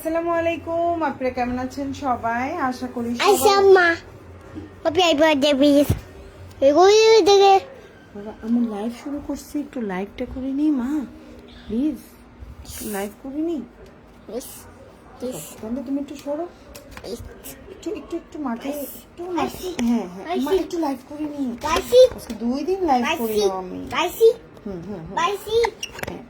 আসসালামু আলাইকুম। আপনারা কেমন আছেন সবাই? আশা করি আচ্ছা মা। হ্যাপি বার্থডে প্লিজ এগুলো দেখে বাবা আমার লাইভ শুরু করছি। একটু লাইভটা করে নি মা। প্লিজ লাইভ করে নি তাহলে তুমি একটু সরো। একটু একটু একটু মাঠে একটু হ্যাঁ হ্যাঁ। মা একটু লাইভ করে নি দুই দিন লাইভ করি আমি। হুম হুম হুম। হ্যাঁ।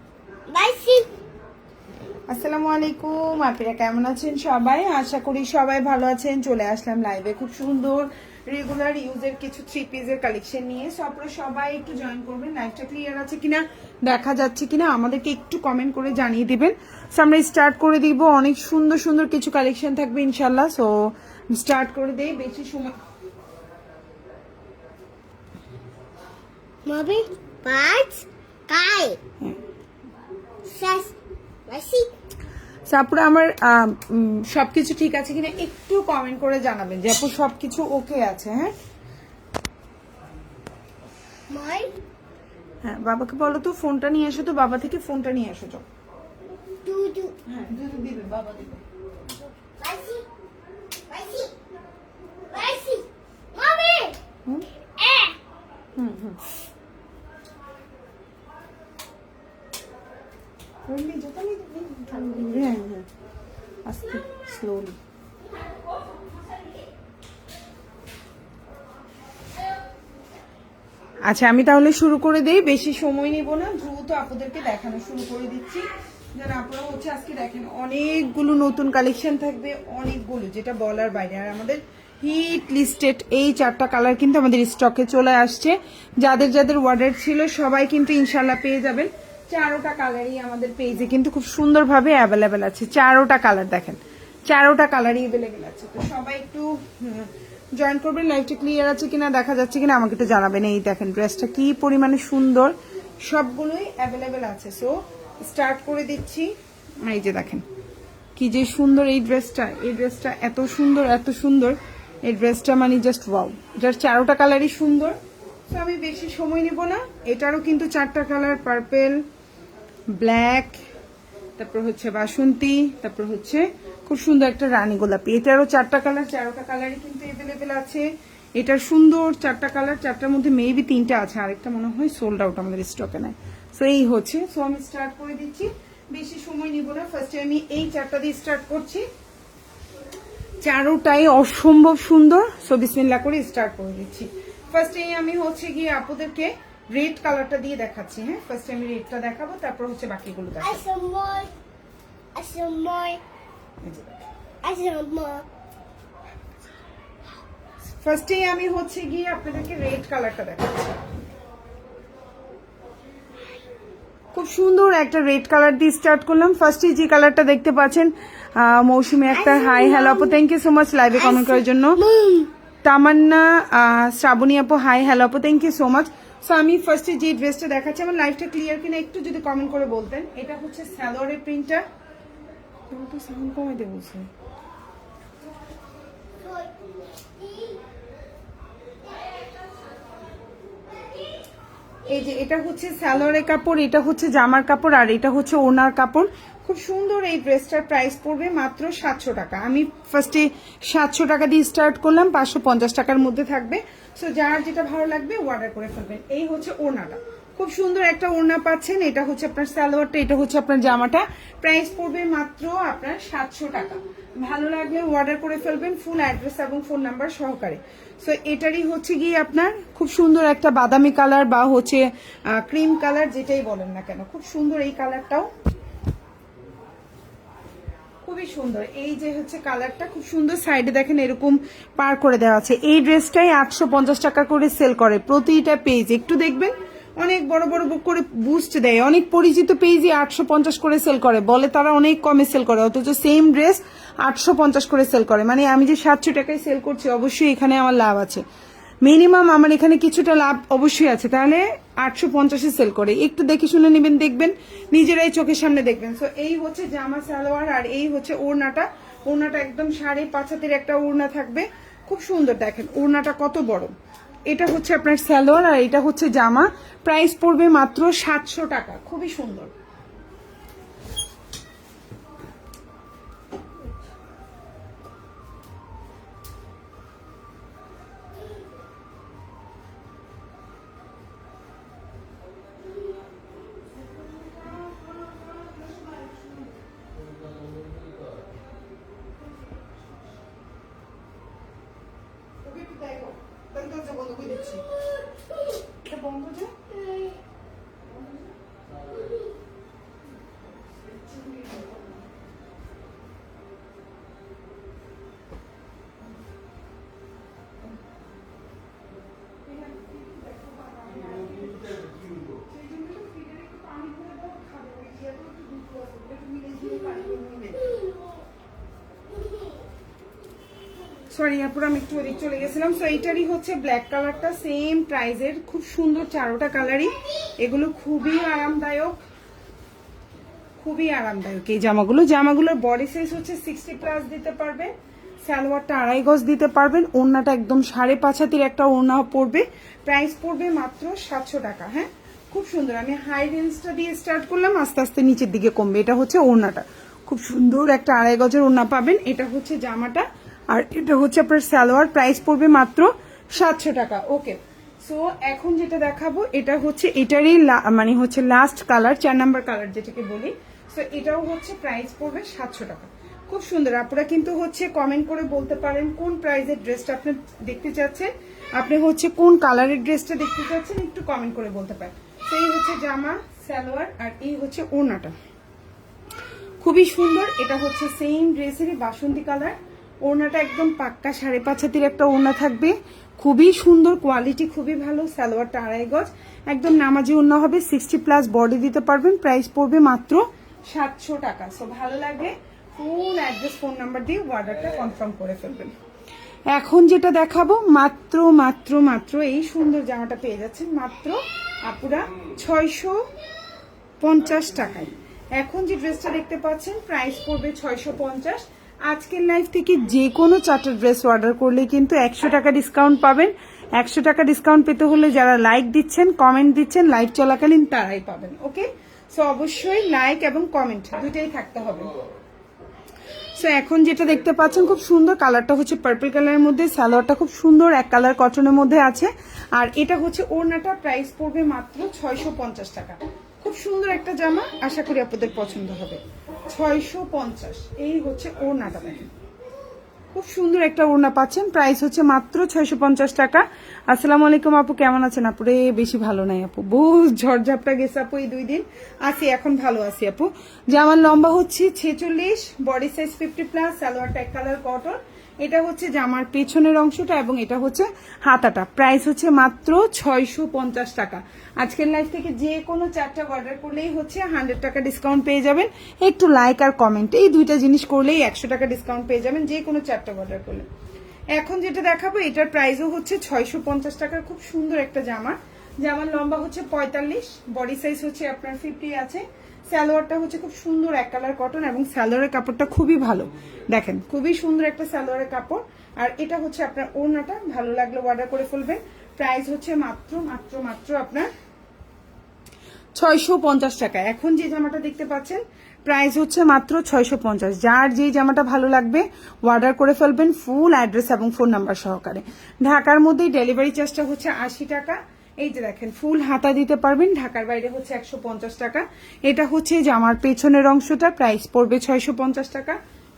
আসসালামু আলাইকুম আপনারা কেমন আছেন সবাই? আশা করি সবাই ভালো আছেন। চলে আসলাম লাইভে খুব সুন্দর রেগুলার ইউজের কিছু থ্রি পিসের কালেকশন নিয়ে। সো আপনারা সবাই একটু জয়েন করবেন। লাইভটা ক্লিয়ার আছে কিনা দেখা যাচ্ছে কিনা আমাদেরকে একটু কমেন্ট করে জানিয়ে দিবেন। সো আমরা স্টার্ট করে দিব। অনেক সুন্দর সুন্দর কিছু কালেকশন থাকবে ইনশাল্লাহ সো স্টার্ট করে দেই। বেশি সময় মবি পাঁচ কাই হ্যাঁ। শেষ তারপরে আমার আম, উম, সবকিছু ঠিক আছে কিনা একটু কমেন্ট করে জানাবেন যে আপু সবকিছু ওকে আছে হ্যাঁ? হ্যাঁ বাবাকে বলো তো ফোনটা নিয়ে এসো তো বাবা থেকে ফোনটা নিয়ে এসো যাও। হ্যাঁ দিবে বাবা দিবে। হুম? হুম হ্যাঁ হ্যাঁ আস্তে স্লোলি আচ্ছা আমি তাহলে শুরু করে দেই। বেশি সময় নিব না। দ্রুত আপনাদেরকে দেখানো শুরু করে দিচ্ছি। যেন আপনারা হচ্ছে আজকে দেখেন, অনেকগুলো নতুন কালেকশন থাকবে, অনেকগুলো, যেটা বলার বাইরে। আর আমাদের হিট লিস্টেড এই চারটা কালার কিন্তু আমাদের স্টকে চলে আসছে। যাদের যাদের অর্ডার ছিল, সবাই কিন্তু ইনশাল্লাহ পেয়ে যাবেন। চারোটা কালারই আমাদের পেজে কিন্তু খুব সুন্দরভাবে অ্যাভেলেবেল আছে। চারোটা কালার দেখেন। চারোটা কালারই অ্যাভেলেবেল আছে। তো সবাই একটু জয়েন করবেন। লাইভটা ক্লিয়ার আছে কিনা, দেখা যাচ্ছে কিনা, আমাকে একটু জানাবেন। এই দেখেন ড্রেসটা কি পরিমাণে সুন্দর। সবগুলোই অ্যাভেলেবেল আছে। সো স্টার্ট করে দিচ্ছি। এই যে দেখেন, কি যে সুন্দর এই ড্রেসটা এই ড্রেসটা এত সুন্দর এত সুন্দর। এই ড্রেসটা মানে জাস্ট ওয়াও যার চারোটা কালারই সুন্দর। তো আমি বেশি সময় নেব না। এটারও কিন্তু চারটা কালার পার্পেল ব্ল্যাক, তারপর হচ্ছে বাসন্তী, তারপর হচ্ছে খুব সুন্দর একটা রানী গোলাপি। এটারও চারটা কালার, চারোটা কালারই কিন্তু এভেলেবেল আছে। এটার সুন্দর চারটা কালার, চারটার মধ্যে মেবি তিনটা আছে, আরেকটা মনে হয় সোল্ড আউট আমাদের স্টকে নাই। সো এই হচ্ছে। সো আমি স্টার্ট করে দিচ্ছি। বেশি সময় নিব না। ফার্স্টে আমি এই চারটা দিয়ে স্টার্ট করছি। চারোটাই অসম্ভব সুন্দর। সো বিসমিল্লা করে স্টার্ট করে দিচ্ছি। ফার্স্টে আমি হচ্ছে গিয়ে আপুদেরকে রেড কালারটা দিয়ে দেখাচ্ছি হ্যাঁ? ফার্স্টে আমি রেডটা দেখাবো তারপর হচ্ছে বাকিগুলো দেখাবো। ফার্স্টেই আমি হচ্ছে গিয়ে আপনাদেরকে রেড কালারটা দেখাচ্ছি। খুব সুন্দর একটা রেড কালার দিয়ে স্টার্ট করলাম। ফার্স্টে যে কালারটা দেখতে পাচ্ছেন মৌসুমী একটা হাই হ্যালো আপু থ্যাংক ইউ সো মাচ লাইভে কমেন্ট করার জন্য। তামান্না শ্রাবণী আপু হাই হ্যালো আপু thank you so much so আমি ফার্স্টে যে ড্রেসটা দেখাচ্ছি, আমার লাইফটা ক্লিয়ার কিনা একটু যদি কমেন্ট করে বলতেন। এটা হচ্ছে স্যালোয়ারের প্রিন্টটা সাউন্ড দিয়ে বলছে। এই যে এটা হচ্ছে স্যালোয়ারের কাপড়, এটা হচ্ছে জামার কাপড়, আর এটা হচ্ছে ওনার কাপড়। খুব সুন্দর এই ড্রেসটার প্রাইস পড়বে মাত্র সাতশো টাকা। আমি ফার্স্টে সাতশো টাকা দিয়ে স্টার্ট করলাম, পাঁচশো পঞ্চাশ টাকার মধ্যে থাকবে। সো যার যেটা ভালো লাগবে অর্ডার করে ফেলবেন এই হচ্ছে ওড়নাটা। খুব সুন্দর একটা ওড়না পাচ্ছেন। এটা হচ্ছে আপনার সালোয়ারটা, এটা হচ্ছে আপনার জামাটা। প্রাইস পড়বে মাত্র আপনার সাতশো টাকা। ভালো লাগলে অর্ডার করে ফেলবেন ফুল অ্যাড্রেস এবং ফোন নাম্বার সহকারে। সো এটারই হচ্ছে গিয়ে আপনার খুব সুন্দর একটা বাদামি কালার বা হচ্ছে ক্রিম কালার যেটাই বলেন না কেন। খুব সুন্দর এই কালারটাও খুবই সুন্দর। এই যে হচ্ছে কালারটা খুব সুন্দর সাইডে দেখেন এরকম পার করে দেওয়া আছে। এই ড্রেসটাই আটশো পঞ্চাশ টাকা করে সেল করে প্রতিটা পেজ। একটু দেখবেন, অনেক বড় বড় বুক করে বুস্ট দেয়। অনেক পরিচিত পেজই আটশো পঞ্চাশ করে সেল করে। বলে তারা অনেক কমে সেল করে। অথচ সেম ড্রেস আটশো পঞ্চাশ করে সেল করে। মানে আমি যে সাতশো টাকায় সেল করছি, অবশ্যই এখানে আমার লাভ আছে। মিনিমাম আমার এখানে কিছুটা লাভ অবশ্যই আছে। তাহলে আটশো পঞ্চাশে সেল করে। একটু দেখে শুনে নেবেন, দেখবেন। নিজেরাই চোখের সামনে দেখবেন। সো এই হচ্ছে জামা, সালোয়ার, আর এই হচ্ছে ওড়নাটা। ওড়নাটা একদম সাড়ে পাঁচ হাতের একটা ওড়না থাকবে। খুব সুন্দর দেখেন, ওড়নাটা কত বড়। এটা হচ্ছে আপনার সালোয়ার আর এটা হচ্ছে জামা। প্রাইস পড়বে মাত্র সাতশো টাকা। খুবই সুন্দর। সরি আপুর, আমি একটু ওদিক চলে গেছিলাম। সো এইটারই হচ্ছে ব্ল্যাক কালারটা সেম প্রাইজের খুব সুন্দর চারোটা কালারই এগুলো খুবই আরামদায়ক খুবই আরামদায়ক এই জামাগুলো। জামাগুলোর বডি সাইজ হচ্ছে সিক্সটি প্লাস দিতে পারবেন সালোয়ারটা আড়াই গজ দিতে পারবেন, ওড়নাটা একদম সাড়ে পাঁচ হাতির একটা ওড়না পড়বে প্রাইস পড়বে মাত্র সাতশো টাকা হ্যাঁ? খুব সুন্দর, আমি হাই রেঞ্জটা দিয়ে স্টার্ট করলাম, আস্তে আস্তে নিচের দিকে কমবে। এটা হচ্ছে ওড়নাটা। খুব সুন্দর একটা আড়াই গজের ওড়না পাবেন, এটা হচ্ছে জামাটা। আর এটা হচ্ছে আপনার সালোয়ার প্রাইস পড়বে মাত্র সাতশো টাকা। ওকে সো এখন যেটা দেখাবো, এটা হচ্ছে এটারই মানে হচ্ছে লাস্ট কালার চার নাম্বার কালার যেটাকে বলি। সো এটাও হচ্ছে প্রাইস পড়বে সাতশো টাকা। খুব সুন্দর। আপনারা কিন্তু হচ্ছে কমেন্ট করে বলতে পারেন কোন প্রাইসের ড্রেসটা আপনি দেখতে চাচ্ছেন। আপনি হচ্ছে কোন কালারের ড্রেসটা দেখতে চাচ্ছেন, একটু কমেন্ট করে বলতে পারেন। তো এই হচ্ছে জামা, সালোয়ার আর এই হচ্ছে ওড়নাটা। খুবই সুন্দর। এটা হচ্ছে সেম ড্রেসেরই বাসন্তী কালার ওড়নাটা একদম পাক্কা সাড়ে পাঁচ হাতির একটা ওড়না থাকবে। খুবই সুন্দর কোয়ালিটি খুবই ভালো, সালোয়ারটা আড়াই গজ। একদম নামাজি ওড়না হবে সিক্সটি প্লাস বডি দিতে পারবেন। প্রাইস পড়বে মাত্র সাতশো টাকা। সো ভালো লাগবে ফুল অ্যাড্রেস ফোন নাম্বার দিয়ে অর্ডারটা কনফার্ম করে ফেলবেন। এখন যেটা দেখাবো, মাত্র মাত্র মাত্র এই সুন্দর জামাটা পেয়ে যাচ্ছেন, মাত্র আপুরা ছয়শো পঞ্চাশ টাকায়। এখন যে ড্রেসটা দেখতে পাচ্ছেন প্রাইস পড়বে ছয়শো পঞ্চাশ। আজকের লাইফ থেকে যে কোনো চারটে ড্রেস অর্ডার করলে কিন্তু একশো টাকা ডিসকাউন্ট পাবেন। একশো টাকা ডিসকাউন্ট পেতে হলে যারা লাইক দিচ্ছেন কমেন্ট দিচ্ছেন লাইভ চলাকালীন তারাই পাবেন ওকে সো অবশ্যই লাইক এবং কমেন্ট দুটাই থাকতে হবে। সো এখন যেটা দেখতে পাচ্ছেন, খুব সুন্দর কালারটা হচ্ছে পার্পল কালারের মধ্যে, সালোয়ারটা খুব সুন্দর, এক কালার কটনের মধ্যে আছে। আর এটা হচ্ছে ওড়নাটা প্রাইস পড়বে মাত্র ছয়শো পঞ্চাশ টাকা। খুব সুন্দর একটা জামা আশা করি আপনাদের পছন্দ হবে। ছয়শো পঞ্চাশ, এই হচ্ছে ওড়নাটা দেখেন। খুব সুন্দর একটা ওড়না পাচ্ছেন, প্রাইস হচ্ছে মাত্র ছয়শো পঞ্চাশ টাকা। আসসালামু আলাইকুম আপু, কেমন আছেন? আপু রে, বেশি ভালো নাই আপু। বহু ঝড়ঝাপটা গেছে আপু এই দুই দিন। আছি, এখন ভালো আছি আপু। যে আমার লম্বা হচ্ছে ছেচল্লিশ বডি সাইজ ফিফটি প্লাস সালোয়ারটা এক কালার কটন এটা হচ্ছে জামার পেছনের অংশটা এবং এটা হচ্ছে হাতাটা। প্রাইস হচ্ছে মাত্র ছয়শো পঞ্চাশ টাকা। আজকের লাইফ থেকে যে কোনো চারটা অর্ডার করলেই হচ্ছে হান্ড্রেড টাকা ডিসকাউন্ট পেয়ে যাবেন। একটু লাইক আর কমেন্ট এই দুইটা জিনিস করলেই একশো টাকা ডিসকাউন্ট পেয়ে যাবেন যে কোনো চারটা অর্ডার করলে। এখন যেটা দেখাবো, এটার প্রাইসও হচ্ছে ছয়শো পঞ্চাশ টাকার খুব সুন্দর একটা জামা। জামার লম্বা হচ্ছে পঁয়তাল্লিশ বডি সাইজ হচ্ছে আপনার ফিফটি আছে। সালোয়ারটা হচ্ছে খুব সুন্দর এক কালার কটন এবং সালোয়ারের কাপড়টা খুবই ভালো। দেখেন, খুবই সুন্দর একটা সালোয়ারের কাপড়। আর এটা হচ্ছে আপনার ওড়নাটা, ভালো লাগলে অর্ডার করে ফেলবেন। প্রাইস হচ্ছে মাত্র মাত্র মাত্র আপনার ছয়শো পঞ্চাশ টাকা। এখন যে জামাটা দেখতে পাচ্ছেন প্রাইস হচ্ছে মাত্র ছয়শো পঞ্চাশ। যার যে জামাটা ভালো লাগবে অর্ডার করে ফেলবেন ফুল অ্যাড্রেস এবং ফোন নাম্বার সহকারে। ঢাকার মধ্যেই ডেলিভারি চার্জটা হচ্ছে আশি টাকা। এই যে দেখেন, ফুল হাতা দিতে পারবেন, ঢাকার বাইরে হচ্ছে একশো পঞ্চাশ টাকা। এটা হচ্ছে জামার পেছনের অংশটা প্রাইস পড়বে ছয়শো পঞ্চাশ টাকা।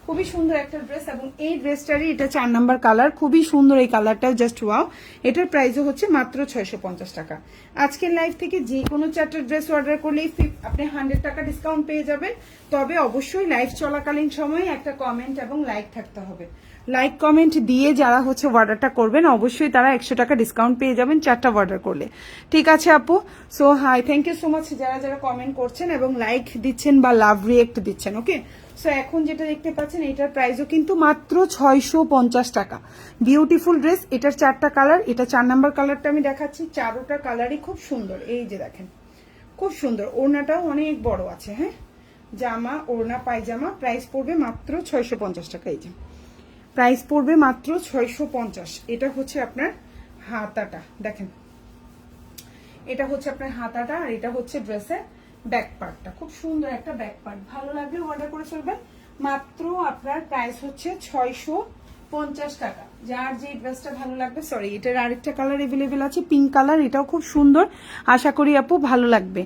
খুবই সুন্দর একটা ড্রেস এবং এই ড্রেসটারই এটা চার নাম্বার কালার খুবই সুন্দর এই কালারটাও জাস্ট ওয়াও এটার প্রাইসও হচ্ছে মাত্র ছয়শো পঞ্চাশ টাকা। আজকের লাইফ থেকে যে কোনো চারটা ড্রেস অর্ডার করলেই আপনি হান্ড্রেড টাকা ডিসকাউন্ট পেয়ে যাবেন। তবে অবশ্যই লাইফ চলাকালীন সময়ে একটা কমেন্ট এবং লাইক থাকতে হবে। লাইক কমেন্ট দিয়ে যারা হচ্ছে অর্ডারটা করবেন, অবশ্যই তারা একশো টাকা ডিসকাউন্ট পেয়ে যাবেন চারটা অর্ডার করলে। ঠিক আছে আপু? So hi thank you so much যারা যারা কমেন্ট করছেন এবং লাইক দিচ্ছেন বা লাভ রিয়েক্ট দিচ্ছেন ওকে সো এখন যেটা দেখতে পাচ্ছেন, এটার প্রাইসও কিন্তু মাত্র ছয়শো পঞ্চাশ টাকা। বিউটিফুল ড্রেস এটার চারটা কালার এটা চার নাম্বার কালারটা আমি দেখাচ্ছি, চারোটা কালারই খুব সুন্দর। এই যে দেখেন, খুব সুন্দর। ওড়নাটাও অনেক বড় আছে হ্যাঁ? জামা, ওড়না, পায়জামা প্রাইস পড়বে মাত্র ছয়শো পঞ্চাশ টাকা, এই যে। প্রাইস পড়বে মাত্র ছয়শো পঞ্চাশ। এটা হচ্ছে আপনার হাতাটা, দেখেন। এটা হচ্ছে আপনার হাতাটা আর এটা হচ্ছে ড্রেসের ব্যাক পার্টটা খুব সুন্দর একটা ব্যাক পার্ট ভালো লাগলে অর্ডার করে ফেলবেন। মাত্র আপনার প্রাইস হচ্ছে ছয়শো পঞ্চাশ টাকা। যার যে ড্রেসটা ভালো লাগবে সরি এটার আরেকটা কালার এভেলেবেল আছে পিঙ্ক কালার এটাও খুব সুন্দর। আশা করি আপু ভালো লাগবে।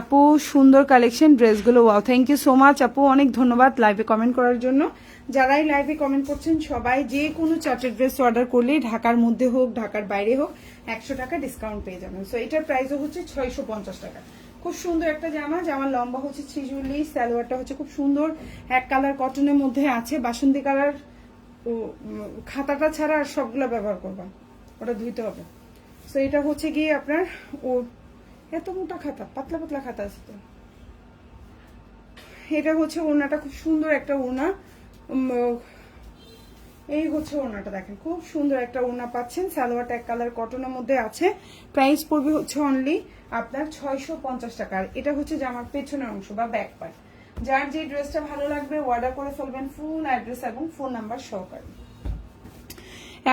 আপু, সুন্দর কালেকশন ড্রেসগুলো wow thank you so much আপু, অনেক ধন্যবাদ লাইভে কমেন্ট করার জন্য। যারাই লাইভে কমেন্ট করছেন, সবাই যে কোনো চার্টের ড্রেস অর্ডার করলেই ঢাকার মধ্যে হোক, ঢাকার বাইরে হোক, একশো টাকা ডিসকাউন্ট পেয়ে যাবেন। সো এটার প্রাইসও হচ্ছে ছয়শো পঞ্চাশ টাকা। খুব সুন্দর একটা জামা, জামার লম্বা হচ্ছে ছিচল্লিশ সালোয়ারটা হচ্ছে খুব সুন্দর। এক কালার কটনের মধ্যে আছে, বাসন্তী কালার ও খাতাটা ছাড়া আর সবগুলো ব্যবহার করবা। ওটা ধুইতে হবে। সো এটা হচ্ছে গিয়ে আপনার ও, এত মোটা খাতা, পাতলা পাতলা খাতা আছে তো। এটা হচ্ছে ওড়নাটা, খুব সুন্দর একটা ওনা এই হচ্ছে ওড়নাটা দেখেন, খুব সুন্দর একটা ওড়না পাচ্ছেন। সালোয়ারটা এক কালার কটনের মধ্যে আছে। প্রাইস পড়বে হচ্ছে অনলি আপনার ছয়শো পঞ্চাশ টাকা। এটা হচ্ছে জামার পেছনের অংশ বা ব্যাক পার্ট যার যে ড্রেসটা ভালো লাগবে অর্ডার করে ফেলবেন ফুল অ্যাড্রেস এবং ফোন নাম্বার সহকারে।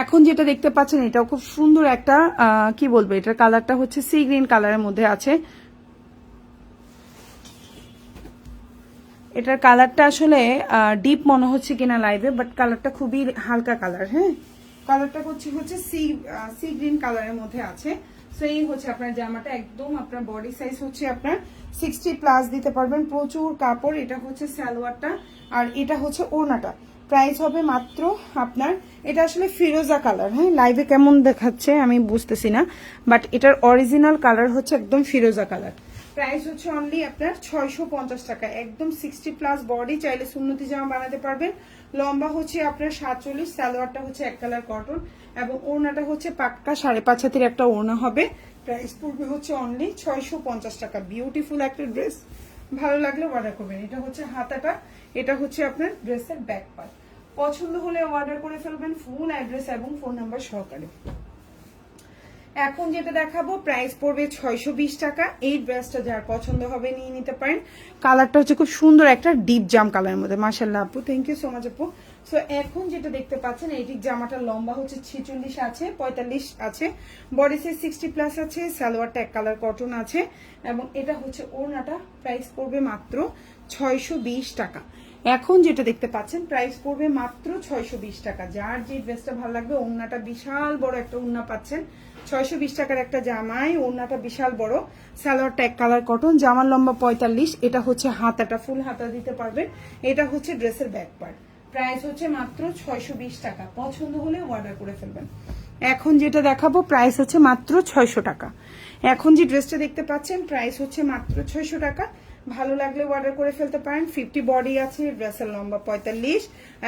এখন যেটা দেখতে পাচ্ছেন এটাও খুব সুন্দর একটা কি বলব এটার কালারটা হচ্ছে সি গ্রিন কালারের মধ্যে আছে। এটার কালারটা আসলে ডিপ মনে হচ্ছে কিনা লাইভে বাট কালারটা খুবই হালকা কালার হ্যাঁ? কালারটা হচ্ছে হচ্ছে সি সি গ্রিন কালারের মধ্যে আছে। সো এই হচ্ছে আপনার জামাটা, একদম আপনার বডি সাইজ হচ্ছে আপনার সিক্সটি প্লাস দিতে পারবেন। প্রচুর কাপড়, এটা হচ্ছে সালোয়ারটা আর এটা হচ্ছে ওনাটা প্রাইস হবে মাত্র আপনার, এটা আসলে ফিরোজা কালার হ্যাঁ? লাইভে কেমন দেখাচ্ছে আমি বুঝতেছি না বাট এটার অরিজিনাল কালার হচ্ছে একদম ফিরোজা কালার প্রাইস হচ্ছে অনলি আপনার ছয়শো পঞ্চাশ টাকা। একদম সিক্সটি প্লাস বডি চাইলে সুন্নতি জামা বানাতে পারবেন। লম্বা হচ্ছে আপনার সাতচল্লিশ, সালোয়ারটা হচ্ছে এক কালার কটন এবং ওড়নাটা হচ্ছে পাক্কা সাড়ে পাঁচ হাতের একটা ওড়না হবে। প্রাইস পড়বে হচ্ছে অনলি ছয়শো পঞ্চাশ টাকা। বিউটিফুল একটা ড্রেস ভালো লাগলে অর্ডার করবেন। এটা হচ্ছে হাতাটা। এটা হচ্ছে আপনার ড্রেসের ব্যাক পার্ট পছন্দ হলে অর্ডার করে ফেলবেন। ফুল অ্যাড্রেস এবং ফোন নাম্বার সহকারে। এখন যেটা দেখাবো প্রাইস পড়বে ছয়শো বিশ টাকা। এই ড্রেসটা যার পছন্দ হবে নিয়ে নিতে পারেন। কালারটা হচ্ছে খুব সুন্দর একটা ডিপ জাম কালারের মধ্যে মাসাল্লাহ আপু থ্যাংক ইউ সো মাচ আপু। সো এখন যেটা দেখতে পাচ্ছেন এইটি জামাটা লম্বা হচ্ছে ছিচল্লিশ আছে, পঁয়তাল্লিশ আছে। বডি সাইজ সিক্সটি প্লাস আছে সালোয়ারটা এক কালার কটন আছে। এবং এটা হচ্ছে ওড়নাটা প্রাইস পড়বে মাত্র ছয়শো বিশ টাকা। এখন যেটা দেখতে পাচ্ছেন প্রাইস পড়বে মাত্র ছয়শো বিশ টাকা। যার যে ড্রেসটা ভালো লাগবে, ওড়নাটা বিশাল বড় একটা ওড়না পাচ্ছেন। ছয়শো বিশ টাকার একটা জামাই, ওড়নাটা বিশাল বড় সালোয়ারটা এক কালার কটন জামার লম্বা পঁয়তাল্লিশ, এটা হচ্ছে হাতাটা, ফুল হাতা দিতে পারবেন। এটা হচ্ছে ড্রেসের ব্যাক পার্ট প্রাইস হচ্ছে মাত্র ছয়শো বিশ টাকা। পছন্দ হলে অর্ডার করে ফেলবেন। এখন যেটা দেখাবো প্রাইস হচ্ছে মাত্র ছয়শো টাকা। এখন যে ড্রেসটা দেখতে পাচ্ছেন প্রাইস হচ্ছে মাত্র ছয়শো টাকা। ভালো লাগলে অর্ডার করে ফেলতে পারেন। ফিফটি বডি আছে ড্রেসের লম্বা পঁয়তাল্লিশ,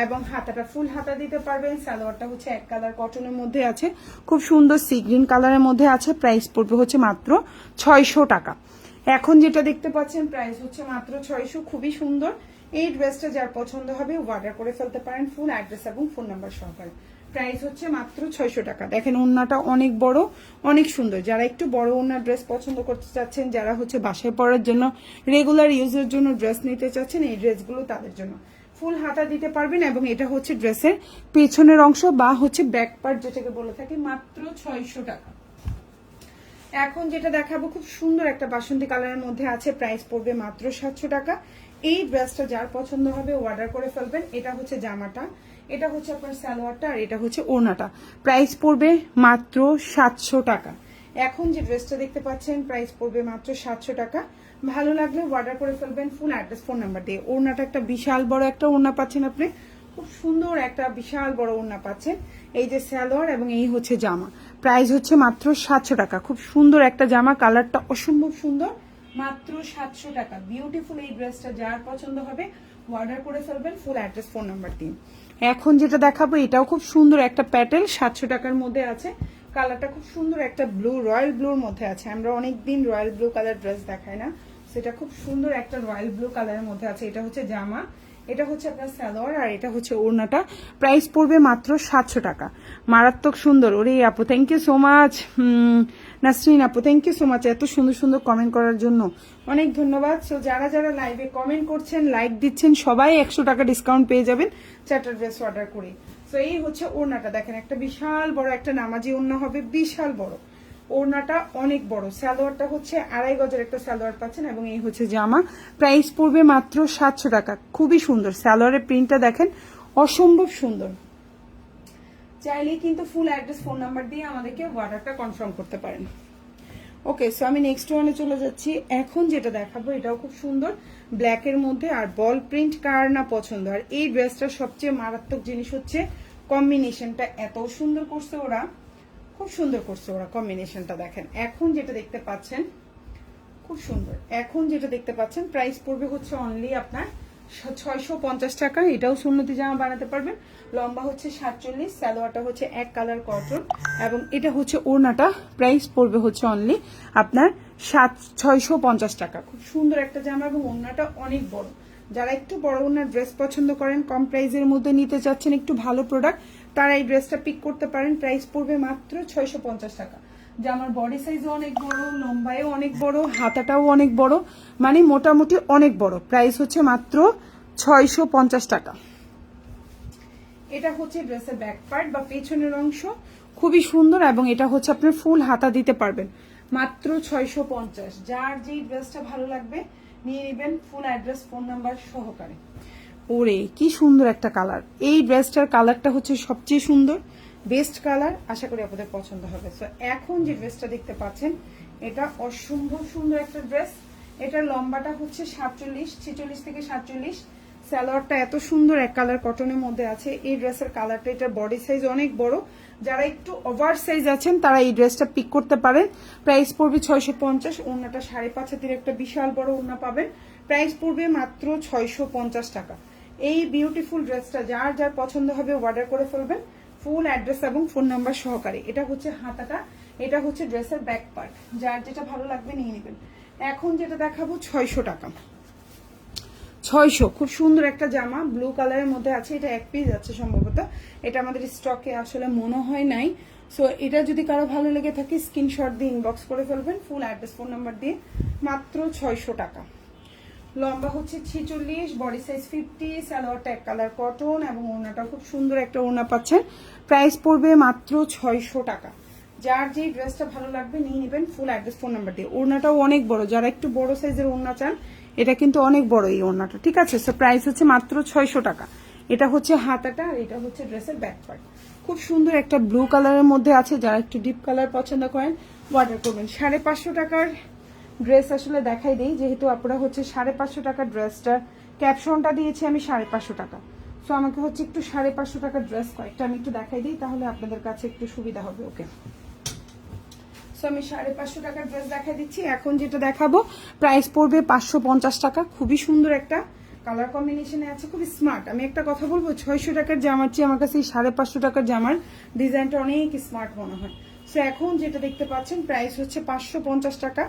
এবং হাতাটা ফুল হাতা দিতে পারবেন। সালোয়ারটা হচ্ছে এক কালার কটনের মধ্যে আছে। খুব সুন্দর সি গ্রিন কালারের মধ্যে আছে। প্রাইস পড়বে হচ্ছে মাত্র ছয়শো টাকা। এখন যেটা দেখতে পাচ্ছেন প্রাইস হচ্ছে মাত্র ছয়শো। খুবই সুন্দর। এই ড্রেসটা যার পছন্দ হবে অর্ডার করে ফেলতে পারেন। ফুল অ্যাড্রেস এবং ফোন নাম্বার সহকারে। প্রাইস হচ্ছে মাত্র ছয়শো টাকা। দেখেন ওড়নাটা অনেক বড়, অনেক সুন্দর। যারা একটু বড় ওড়নার ড্রেস পছন্দ করতে চাচ্ছেন, যারা হচ্ছে বাসায় পরার জন্য রেগুলার ইউজের জন্য ড্রেস নিতে চাচ্ছেন, এই ড্রেসগুলো তাদের জন্য। ফুল হাতা দিতে পারবেন এবং এটা হচ্ছে ড্রেসের পেছনের অংশ বা হচ্ছে ব্যাক পার্ট যেটাকে বলে থাকি, মাত্র ছয়শো টাকা। এখন যেটা দেখাবো, খুব সুন্দর একটা বাসন্তী কালারের মধ্যে আছে প্রাইস পড়বে মাত্র সাতশো টাকা। এই ড্রেসটা যার পছন্দ হবে অর্ডার করে ফেলবেন। এটা হচ্ছে জামাটা। এটা হচ্ছে আপনার সালোয়ারটা আর এটা হচ্ছে ওড়নাটা। প্রাইস পড়বে মাত্র সাতশো টাকা। এখন যে ড্রেসটা দেখতে পাচ্ছেন প্রাইস পড়বে মাত্র সাতশো টাকা। ভালো লাগলে অর্ডার করে ফেলবেন ফুল অ্যাড্রেস ফোন নাম্বার দিয়ে। ওড়নাটা একটা বিশাল বড় একটা ওড়না পাচ্ছেন আপনি। খুব সুন্দর একটা বিশাল বড় ওড়না পাচ্ছেন। এই যে সালোয়ার এবং এই হচ্ছে জামা। প্রাইস হচ্ছে মাত্র সাতশো টাকা। খুব সুন্দর একটা জামা কালারটা অসম্ভব সুন্দর। মাত্র সাতশো টাকা। বিউটিফুল এই ড্রেসটা যার পছন্দ হবে অর্ডার করে ফেলবেন ফুল অ্যাড্রেস ফোন নাম্বার দিন এখন যেটা দেখাবো, এটাও খুব সুন্দর একটা প্যাটেল, সাতশো টাকার মধ্যে আছে। কালারটা খুব সুন্দর একটা ব্লু, রয়্যাল ব্লুর মধ্যে আছে। আমরা অনেকদিন রয়্যাল ব্লু কালার ড্রেস দেখাই না। সেটা খুব সুন্দর একটা রয়্যাল ব্লু কালারের মধ্যে আছে। এটা হচ্ছে জামা। এটা হচ্ছে আপনার স্যালোয়ার আর এটা হচ্ছে ওড়নাটা। প্রাইস পড়বে মাত্র সাতশো টাকা। মারাত্মক সুন্দর। ওরে আপু thank you so much Nasrin আপু থ্যাংক ইউ সো মাচ এত সুন্দর সুন্দর কমেন্ট করার জন্য। অনেক ধন্যবাদ। সো যারা যারা লাইভে কমেন্ট করছেন লাইক দিচ্ছেন, সবাই একশো টাকা ডিসকাউন্ট পেয়ে যাবেন চারটা ড্রেস অর্ডার করে। সো এই হচ্ছে ওড়নাটা। দেখেন, একটা বিশাল বড় একটা নামাজি ওড়না হবে, বিশাল বড়। ওড়নাটা অনেক বড়। সালোয়ারটা হচ্ছে আড়াই গজের একটা সালোয়ার পাচ্ছেন এবং এই হচ্ছে জামা। প্রাইস পড়বে মাত্র সাতশো টাকা। খুবই সুন্দর। স্যালোয়ারের প্রিন্টটা দেখেন, অসম্ভব সুন্দর। চাইলেই কিন্তু ফুল অ্যাড্রেস ফোন নাম্বার দিয়ে আমাদেরকে অর্ডারটা কনফার্ম করতে পারেন। ওকে সো আমি নেক্সট ওয়ানে চলে যাচ্ছি। এখন যেটা দেখাবো, এটাও খুব সুন্দর। ব্ল্যাকের মধ্যে আর বল প্রিন্ট কার না পছন্দ? আর এই ড্রেসটার সবচেয়ে মারাত্মক জিনিস হচ্ছে কম্বিনেশনটা এত সুন্দর করছে ওরা। খুব সুন্দর করছে ওরা কম্বিনেশনটা দেখেন। এখন যেটা দেখতে পাচ্ছেন, খুব সুন্দর। এখন যেটা দেখতে পাচ্ছেন প্রাইস পড়বে হচ্ছে অনলি আপনার ছয়শো পঞ্চাশ টাকা। এটাও সুন্নতি জামা বানাতে পারবেন। লম্বা হচ্ছে সাতচল্লিশ, সালোয়ারটা হচ্ছে এক কালার কটন এবং এটা হচ্ছে ওড়নাটা প্রাইস পড়বে হচ্ছে অনলি আপনার সাত, ছয়শো পঞ্চাশ টাকা। খুব সুন্দর একটা জামা এবং ওড়নাটা অনেক বড়। যারা একটু বড় ওনার ড্রেস পছন্দ করেন, কম প্রাইসের মধ্যে নিতে চাচ্ছেন, একটু ভালো প্রোডাক্ট তারা এই ড্রেসটা পিক করতে পারেন। প্রাইস পড়বে মাত্র ছয়শো পঞ্চাশ টাকা। জামার বডি সাইজও অনেক বড় লম্বায়ও অনেক বড়, হাতাটাও অনেক বড় মানে মোটামুটি অনেক বড়। প্রাইস হচ্ছে মাত্র ছয়শো পঞ্চাশ টাকা। এটা হচ্ছে ড্রেসের ব্যাক পার্ট বা পেছনের অংশ। খুবই সুন্দর এবং এটা হচ্ছে আপনার ফুল হাতা দিতে পারবেন। মাত্র ছয়শো পঞ্চাশ। যার যেই ড্রেসটা ভালো লাগবে নিয়ে নেবেন ফুল অ্যাড্রেস ফোন নাম্বার সহকারে। ওরে, কি সুন্দর একটা কালার এই ড্রেসটার কালারটা হচ্ছে সবচেয়ে সুন্দর বেস্ট কালার আশা করি আপনাদের পছন্দ হবে। সো এখন যে ড্রেসটা দেখতে পাচ্ছেন, এটা অসম্ভব সুন্দর একটা ড্রেস এটার লম্বাটা হচ্ছে সাতচল্লিশ, ছেচল্লিশ থেকে সাতচল্লিশ। সালোয়ারটা এত সুন্দর এক কালার কটনের মধ্যে আছে। এই ড্রেসের কালারটা এটার বডি সাইজ অনেক বড়। যারা একটু ওভার সাইজ আছেন, তারা এই ড্রেসটা পিক করতে পারেন। প্রাইস পড়বে ছয়শো পঞ্চাশ, ওড়নাটা সাড়ে পাঁচ হাতের একটা বিশাল বড় ওড়না পাবেন। প্রাইস পড়বে মাত্র ছয়শো পঞ্চাশ টাকা। এই বিউটিফুল ড্রেসটা যার যার পছন্দ হবে অর্ডার করে ফেলবেন। ফুল অ্যাড্রেস এবং ফোন নাম্বার সহকারে। এটা হচ্ছে হাতাটা, এটা হচ্ছে ড্রেসের ব্যাক পার্ট যার যেটা ভালো লাগবে নিয়ে নেবেন। এখন যেটা দেখাবো, ছয়শো টাকা। ছয়শো। খুব সুন্দর একটা জামা ব্লু কালারের মধ্যে আছে, এটা এক পিস আছে সম্ভবত। এটা আমাদের স্টকে আসলে মনে হয় নাই। সো এটা যদি কারও ভালো লেগে থাকে স্ক্রিনশট দিয়ে ইনবক্স করে ফেলবেন ফুল অ্যাড্রেস ফোন নাম্বার দিয়ে, মাত্র ছয়শো টাকা। লম্বা হচ্ছে ছিচল্লিশ বডি সাইজ ফিফটি সালোয়ারটা এক কালার কটন এবং ওড়নাটা খুব সুন্দর একটা ওড়না পাচ্ছেন। প্রাইস পড়বে মাত্র ছয়শো টাকা। যার যেই ড্রেসটা ভালো লাগবে, নিয়ে নেবেন ফুল অ্যাড্রেস ফোন নাম্বার দিয়ে। ওড়নাটাও অনেক বড়, যারা একটু বড় সাইজের ওড়না চান এটা কিন্তু অনেক বড় এই ওড়নাটা, ঠিক আছে? সো প্রাইস হচ্ছে মাত্র ছয়শো টাকা। এটা হচ্ছে হাতাটা আর এটা হচ্ছে ড্রেসের ব্যাক পার্ট খুব সুন্দর একটা ব্লু কালারের মধ্যে আছে, যারা একটু ডিপ কালার পছন্দ করেন অর্ডার করবেন। সাড়ে পাঁচশো টাকার ড্রেস আসলে দেখাই দিই, যেহেতু আপনারা হচ্ছে সাড়ে পাঁচশো টাকার ড্রেসটা ক্যাপশনটা দিয়েছি আমি সাড়ে পাঁচশো টাকা। সো আমাকে হচ্ছে একটু সাড়ে পাঁচশো টাকার ড্রেস কয়েকটা আমি একটু দেখাই দিই, তাহলে আপনাদের কাছে একটু সুবিধা হবে ওকে সো আমি সাড়ে পাঁচশো টাকার ড্রেস দেখা দিচ্ছি। এখন যেটা দেখাবো প্রাইস পড়বে পাঁচশো পঞ্চাশ টাকা। খুবই সুন্দর একটা কালার কম্বিনেশনে আছে, খুবই স্মার্ট আমি একটা কথা বলব, ছয়শো টাকার জামার চেয়ে আমার কাছে সাড়ে পাঁচশো টাকার জামার ডিজাইনটা অনেক স্মার্ট মনে হয়। সো এখন যেটা দেখতে পাচ্ছেন প্রাইস হচ্ছে পাঁচশো পঞ্চাশ টাকা।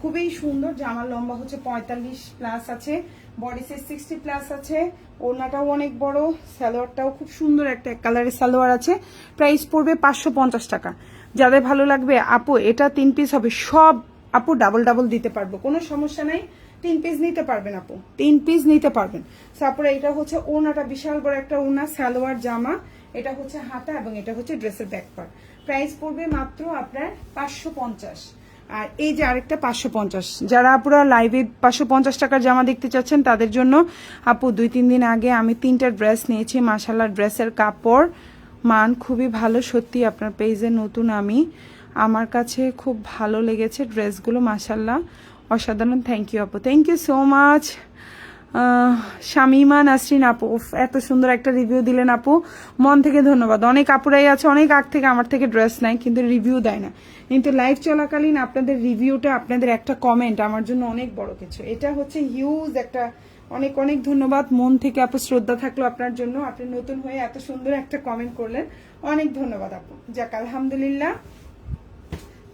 খুবই সুন্দর, জামার লম্বা হচ্ছে পঁয়তাল্লিশ প্লাস আছে বডি সাইজ সিক্সটি প্লাস আছে, ওড়নাটাও অনেক বড়, সালোয়ারটাও খুব সুন্দর একটা এক কালারের সালোয়ার আছে। প্রাইস পড়বে পাঁচশো পঞ্চাশ টাকা। যাদের ভালো লাগবে, আপু, এটা তিন পিস হবে। সব আপু ডাবল ডাবল দিতে পারব। কোনো সমস্যা নাই। তিন পিস নিতে পারবেন আপু। তিন পিস নিতে পারবেন। তারপরে এটা হচ্ছে ওনাটা বিশাল বড় একটা ওনা সালোয়ার জামা। এটা হচ্ছে হাতা এবং এটা হচ্ছে ড্রেসের ব্যাক পার্ট প্রাইস পড়বে মাত্র আপনার পাঁচশো পঞ্চাশ। আর এই যে আরেকটা পাঁচশো পঞ্চাশ। যারা আপুরা লাইভে পাঁচশো পঞ্চাশ টাকার জামা দেখতে চাচ্ছেন, তাদের জন্য আপু, দুই, তিন দিন আগে আমি তিনটা ড্রেস নিয়েছি মাসাল্লাহ ড্রেসের কাপড়। মান খুবই ভালো, সত্যি আপনার পেজে নতুন আমি। আমার কাছে খুব ভালো লেগেছে ড্রেসগুলো মাসাল্লাহ অসাধারণ থ্যাংক ইউ আপু। Thank you so much Shamima, Nasrin আপু এত সুন্দর একটা রিভিউ দিলেন আপু। মন থেকে ধন্যবাদ। অনেক আপুরাই আছে, অনেক আগ থেকে আমার থেকে ড্রেস নেয়, কিন্তু রিভিউ দেয় না। কিন্তু লাইভ চলাকালীন আপনাদের রিভিউটা আপনাদের একটা কমেন্ট আমার জন্য অনেক বড় কিছু। এটা হচ্ছে হিউজ একটা অনেক অনেক ধন্যবাদ। মন থেকে আপু শ্রদ্ধা থাকল আপনার জন্য। আপনি নতুন হয়ে এত সুন্দর একটা কমেন্ট করলেন। অনেক ধন্যবাদ আপু। যাক, আলহামদুলিল্লাহ।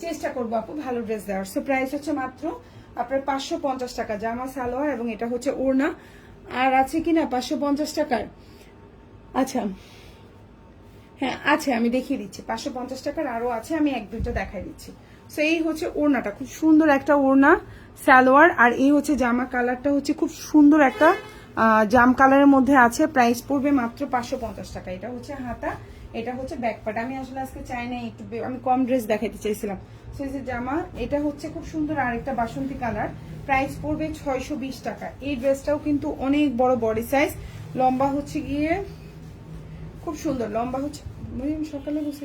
চেষ্টা করব আপু ভালো ড্রেস দেওয়ার। সো প্রাইস হচ্ছে মাত্র আপনার পাঁচশো পঞ্চাশ টাকা, জামা, সালোয়ার এবং এটা হচ্ছে ওড়না। আর আছে কিনা পাঁচশো পঞ্চাশ টাকার? আচ্ছা হ্যাঁ আছে, আমি দেখিয়ে দিচ্ছি। পাঁচশো পঞ্চাশ টাকার আরও আছে, আমি এক দুটো দেখাই দিচ্ছি। সো এই হচ্ছে ওড়নাটা। খুব সুন্দর একটা ওড়না। সালোয়ার আর এই হচ্ছে জামা কালারটা হচ্ছে খুব সুন্দর একটা জাম কালারের মধ্যে আছে। প্রাইস পড়বে মাত্র পাঁচশো পঞ্চাশ টাকা। এটা হচ্ছে হাতা, এটা হচ্ছে ব্যাকপার্ট আমি আসলে আজকে চাই না একটু আমি কম ড্রেস দেখাতে চাইছিলাম। সো এই যে জামা, এটা হচ্ছে খুব সুন্দর আরেকটা বাসন্তী কালার। প্রাইস পড়বে ছয়শো বিশ টাকা। এই ড্রেসটাও কিন্তু অনেক বড় বডি সাইজ লম্বা হচ্ছে গিয়ে খুব সুন্দর। লম্বা হচ্ছে সকালে বসে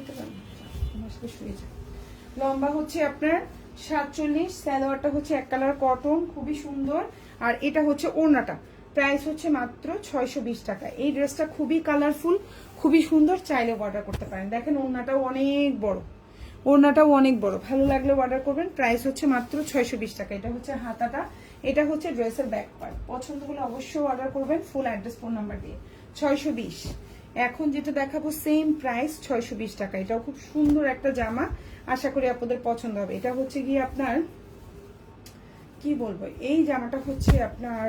লম্বা হচ্ছে আপনার সাতচল্লিশ স্যালোয়ারটা হচ্ছে এক কালার কটন, খুবই সুন্দর। আর এটা হচ্ছে ওড়নাটা। প্রাইস হচ্ছে মাত্র ছয়শো বিশ টাকা। এই ড্রেসটা খুবই কালারফুল, খুবই সুন্দর। চাইলে অর্ডার করতে পারেন। দেখেন, ওড়নাটাও অনেক বড়। ওড়নাটাও অনেক বড়। ভালো লাগলে অর্ডার করবেন। প্রাইস হচ্ছে মাত্র ছয়শো বিশ টাকা। এটা হচ্ছে হাতাটা। এটা হচ্ছে ড্রেসের ব্যাক পার্ট পছন্দ হলে অবশ্যই অর্ডার করবেন ফুল অ্যাড্রেস ফোন নাম্বার দিয়ে। ছয়শো বিশ। এখন যেটা দেখাবো সেম প্রাইস ছয়শো বিশ টাকা। এটাও খুব সুন্দর একটা জামা। আশা করি আপনাদের পছন্দ হবে। এটা হচ্ছে গিয়ে আপনার, কি বলব, এই জামাটা হচ্ছে আপনার,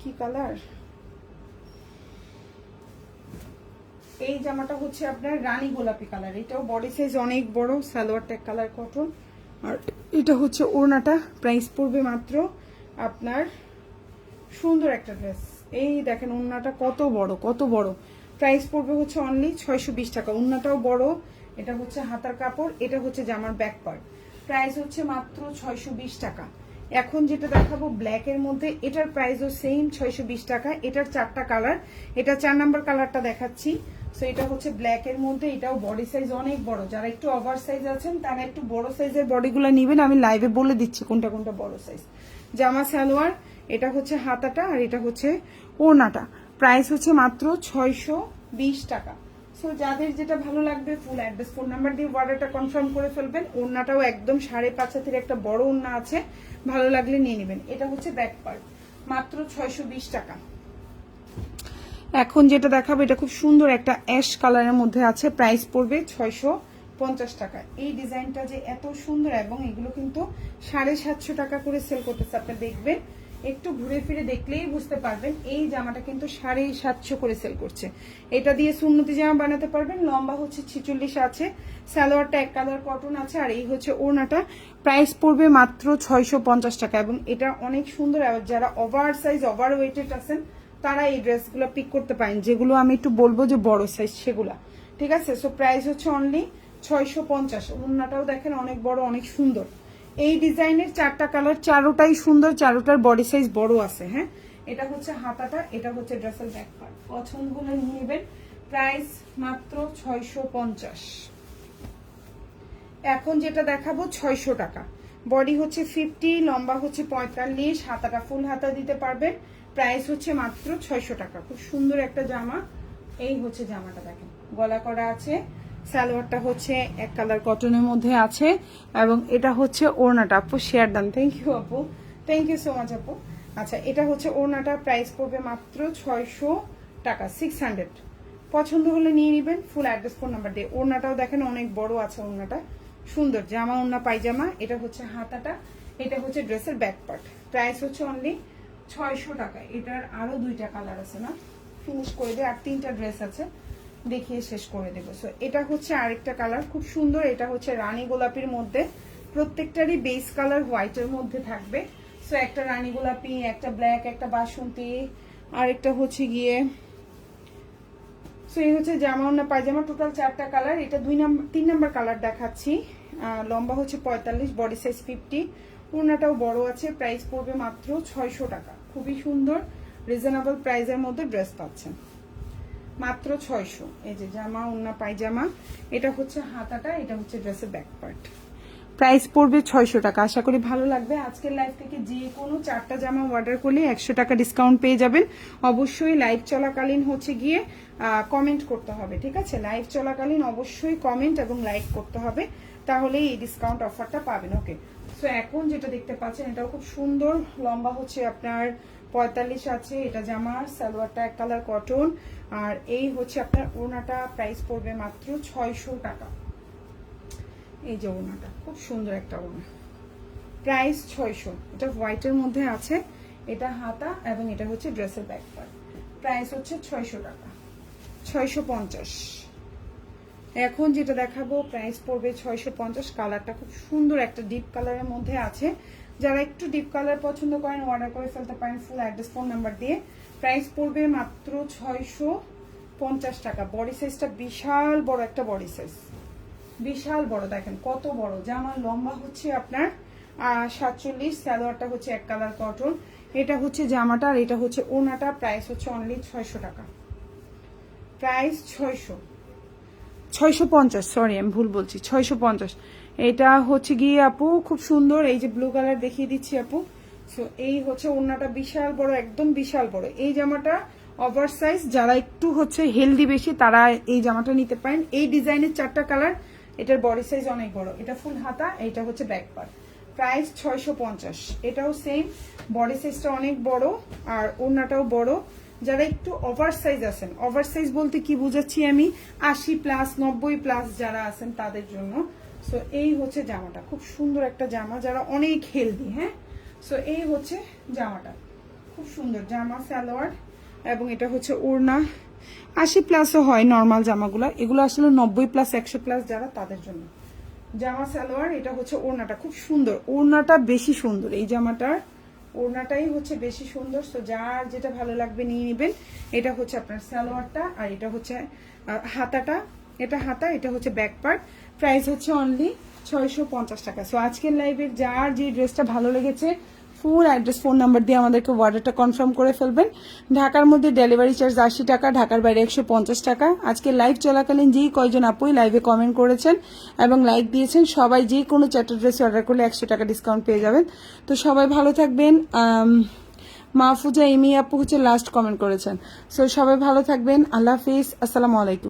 কি কালার এই জামাটা হচ্ছে আপনার রানী গোলাপি কালার এটাও বডি সাইজ অনেক বড় সালোয়ারটা কালার কটন আর এটা হচ্ছে ওড়নাটা প্রাইস পড়বে মাত্র আপনার সুন্দর একটা ড্রেস এই দেখেন ওড়নাটা কত বড় কত বড়। প্রাইস পড়বে হচ্ছে অনলি ছয়শো বিশ টাকা। ওড়নাটাও বড় এটা হচ্ছে হাতার কাপড়, এটা হচ্ছে জামার ব্যাক পার্ট প্রাইস হচ্ছে মাত্র ছয়শো বিশ টাকা। এখন যেটা দেখাবো ব্ল্যাক এর মধ্যে, এটার প্রাইসও সেম ছয়শো বিশ টাকা। এটার চারটা কালার এটা চার নাম্বার কালারটা দেখাচ্ছি। সো এটা হচ্ছে ব্ল্যাক এর মধ্যে, এটাও বডি সাইজ অনেক বড়। যারা একটু ওভার সাইজ আছেন, তারা একটু বড় সাইজের বডিগুলো নিবেন। আমি লাইভে বলে দিচ্ছি কোনটা কোনটা বড় সাইজ জামা, সালোয়ার, এটা হচ্ছে হাতাটা আর এটা হচ্ছে ওড়নাটা। প্রাইস হচ্ছে মাত্র ছয়শো বিশ টাকা। সো যাদের যেটা ভালো লাগবে ফুল অ্যাড্রেস ফোন নাম্বার দিয়ে অর্ডারটা কনফার্ম করে ফেলবেন। ওড়নাটাও একদম সাড়ে পাঁচ হাতের একটা বড় ওড়না আছে। ভালো লাগলে নিয়ে নেবেন। এটা হচ্ছে ব্যাক পার্ট মাত্র ছয়শো বিশ টাকা। এখন যেটা দেখাবো, এটা খুব সুন্দর একটা অ্যাশ কালারের মধ্যে আছে। প্রাইস পড়বে ছয়শো পঞ্চাশ টাকা। এই ডিজাইনটা যে এত সুন্দর, এবং এগুলো কিন্তু সাড়ে সাতশো টাকা করে সেল করতেছে আপনি দেখবেন। একটু ঘুরে ফিরে দেখলেই বুঝতে পারবেন, এই জামাটা কিন্তু সাড়ে সাতশো করে সেল করছে। এটা দিয়ে সুন্নতি জামা বানাতে পারবেন, লম্বা হচ্ছে ছিচল্লিশ আছে, সালোয়ারটা এক কালার কটন আছে, আর এই হচ্ছে ওড়নাটা। প্রাইস পড়বে মাত্র ছয়শো পঞ্চাশ টাকা এবং এটা অনেক সুন্দর যারা ওভার সাইজ ওভার ওয়েটেড আছেন, তারা এই ড্রেসগুলো পিক করতে পারেন, যেগুলো আমি একটু বলব যে বড় সাইজ সেগুলা। ঠিক আছে? সো প্রাইস হচ্ছে অনলি ছয়শো পঞ্চাশ, ওড়নাটাও দেখেন অনেক বড়, অনেক সুন্দর। এই ডিজাইনের চারটা কালার, চারোটাই সুন্দর, চারোটার বডি সাইজ বড় আছে হ্যাঁ? এটা হচ্ছে হাতাটা, এটা হচ্ছে ড্রেসের ব্যাক পার্ট পছন্দ হলে নিয়ে প্রাইস মাত্র ছয়শো পঞ্চাশ। এখন যেটা দেখাবো, ছয়শো টাকা। বডি হচ্ছে ফিফটি লম্বা হচ্ছে পঁয়তাল্লিশ, হাতাটা ফুল হাতা দিতে পারবেন। প্রাইস হচ্ছে মাত্র ছয়শো টাকা। খুব সুন্দর একটা জামা। এই হচ্ছে জামাটা দেখেন। গলা করা আছে। সালোয়ারটা হচ্ছে এক কালার কটনের মধ্যে আছে এবং এটা হচ্ছে ওড়নাটা। আপু শেয়ার ডান থ্যাংক ইউ আপু। থ্যাংক ইউ সো মাচ আপু। আচ্ছা এটা হচ্ছে ওড়নাটা। প্রাইস পড়বে মাত্র ছয়শো টাকা সিক্স হান্ড্রেড পছন্দ হলে নিয়ে নেবেন। ফুল অ্যাড্রেস ফোন নাম্বার দিয়ে। ওড়নাটাও দেখেন অনেক বড় আছে ওড়নাটা। সুন্দর। জামা, ওড়না, পায়জামা। এটা হচ্ছে হাতাটা। এটা হচ্ছে ড্রেসের ব্যাক পার্ট প্রাইস হচ্ছে অনলি ছয়শো টাকা। এটার আরও দুইটা কালার আছে, না? ফিনিশ করে দিয়ে আর তিনটা ড্রেস আছে। দেখিয়ে শেষ করে দেবো। সো এটা হচ্ছে আরেকটা কালার খুব সুন্দর। এটা হচ্ছে রানী গোলাপির মধ্যে। প্রত্যেকটারই বেস কালার হোয়াইটের মধ্যে থাকবে। সো একটা রানী গোলাপি, একটা ব্ল্যাক একটা বাসন্তী, আরেকটা হচ্ছে গিয়ে সো এই হচ্ছে জামা ওনা পায়জামা টোটাল চারটা কালার এটা দুই নাম্বার তিন নাম্বার কালার দেখাচ্ছি। লম্বা হচ্ছে পঁয়তাল্লিশ বডি সাইজ ফিফটি ওনাটাও বড় আছে প্রাইস পড়বে মাত্র ছয়শো টাকা। খুবই সুন্দর রিজনেবল প্রাইসের মধ্যে ড্রেস পাচ্ছেন। মাত্র ছয়শো। এই যে জামা ওন্না পায়জামা, এটা হচ্ছে হাতাটা, এটা হচ্ছে ড্রেসের ব্যাক পার্ট প্রাইস পড়বে ছয়শো টাকা। আশা করি ভালো লাগবে। আজকের লাইভ থেকে যে কোনো চারটা জামা অর্ডার করলে একশো টাকা ডিসকাউন্ট পেয়ে যাবেন। অবশ্যই লাইভ চলাকালীন হচ্ছে গিয়ে কমেন্ট করতে হবে, ঠিক আছে? লাইভ চলাকালীন অবশ্যই কমেন্ট এবং লাইক করতে হবে তাহলেই এই ডিসকাউন্ট অফারটা পাবেন। ওকে সো এখন যেটা দেখতে পাচ্ছেন, এটাও খুব সুন্দর, লম্বা হচ্ছে আপনার পঁয়তাল্লিশ আছে, এটা জামা সালোয়ারটা এক কালার কটন, আর এই হচ্ছে আপনার ওনাটা প্রাইস পড়বে মাত্র ছয়শো টাকা। এই যে ওনাটা খুব সুন্দর একটা ওনা প্রাইস ছয়শো, এটা হোয়াইটের মধ্যে আছে, এটা হাতা এবং এটা হচ্ছে ড্রেসের পার্ট প্রাইস হচ্ছে ছয়শো টাকা, ছয়শো পঞ্চাশ। এখন যেটা দেখাবো প্রাইস পড়বে ছয়শো পঞ্চাশ, কালারটা খুব সুন্দর একটা ডিপ কালারের মধ্যে আছে। যারা একটু ডিপ কালার পছন্দ করেন অর্ডার করে ফেলতে পারেন ফুল অ্যাড্রেস ফোন নাম্বার দিয়ে। প্রাইস পড়বে মাত্র ছয়শো পঞ্চাশ টাকা। বডি সাইজটা বিশাল বড় একটা বডি সাইজ বিশাল বড়, দেখেন কত বড়। জামার লম্বা হচ্ছে আপনার সাতচল্লিশ। সালোয়ারটা হচ্ছে এক কালার কটন এটা হচ্ছে জামাটা আর এটা হচ্ছে ওনাটা। প্রাইস হচ্ছে অনলি ছয়শো টাকা। প্রাইস ছয়শো। ছয়শো পঞ্চাশ সরি আমি ভুল বলছি। ছয়শো পঞ্চাশ। এটা হচ্ছে গিয়ে আপু, খুব সুন্দর, এই যে ব্লু কালার দেখিয়ে দিচ্ছি আপু। সো এই হচ্ছে ওড়নাটা বিশাল বড়, একদম বিশাল বড়। এই জামাটা ওভার সাইজ যারা একটু হচ্ছে হেলদি বেশি, তারা এই জামাটা নিতে পারেন। এই ডিজাইনের চারটা কালার এটার বডি সাইজ অনেক বড়। এটা ফুল হাতা এটা হচ্ছে ব্যাক পার্ট প্রাইস ছয়শো পঞ্চাশ। এটাও সেম বডি সাইজটা অনেক বড় আর ওড়নাটাও বড়। যারা একটু ওভার সাইজ আছেন ওভার সাইজ বলতে কি বুঝাচ্ছি আমি? আশি প্লাস নব্বই প্লাস যারা আছেন তাদের জন্য সো এই হচ্ছে জামাটা। খুব সুন্দর একটা জামা, যারা অনেক হেলদি হ্যাঁ? সো এই হচ্ছে জামাটা। খুব সুন্দর জামা, সালোয়ার, এবং এটা হচ্ছে ওড়না। আশি প্লাসও হয় নর্মাল জামাগুলো। এগুলো আসলে নব্বই প্লাস একশো প্লাস যারা, তাদের জন্য। জামা, সালোয়ার, এটা হচ্ছে ওড়নাটা। খুব সুন্দর। ওড়নাটা বেশি সুন্দর। এই জামাটার ওড়নাটাই হচ্ছে বেশি সুন্দর। সো যার যেটা ভালো লাগবে নিয়ে নেবেন। এটা হচ্ছে আপনার সালোয়ারটা, আর এটা হচ্ছে হাতাটা। এটা হাতা, এটা হচ্ছে ব্যাক পার্ট প্রাইস হচ্ছে অনলি ছয়শো পঞ্চাশ টাকা। সো আজকের লাইভের যার যে ড্রেসটা ভালো লেগেছে ফুল অ্যাড্রেস ফোন নাম্বার দিয়ে আমাদেরকে অর্ডারটা কনফার্ম করে ফেলবেন। ঢাকার মধ্যে ডেলিভারি চার্জ আশি টাকা, ঢাকার বাইরে একশো পঞ্চাশ টাকা। আজকে লাইভ চলাকালীন যেই কয়জন আপুই লাইভে কমেন্ট করেছেন এবং লাইক দিয়েছেন, সবাই যে কোনো চারটা ড্রেস অর্ডার করলে একশো টাকা ডিসকাউন্ট পেয়ে যাবেন। তো সবাই ভালো থাকবেন। মাহফুজা এমি আপু হচ্ছে লাস্ট কমেন্ট করেছেন। সো সবাই ভালো থাকবেন। আল্লাহ হাফিজ। আসসালামু আলাইকুম।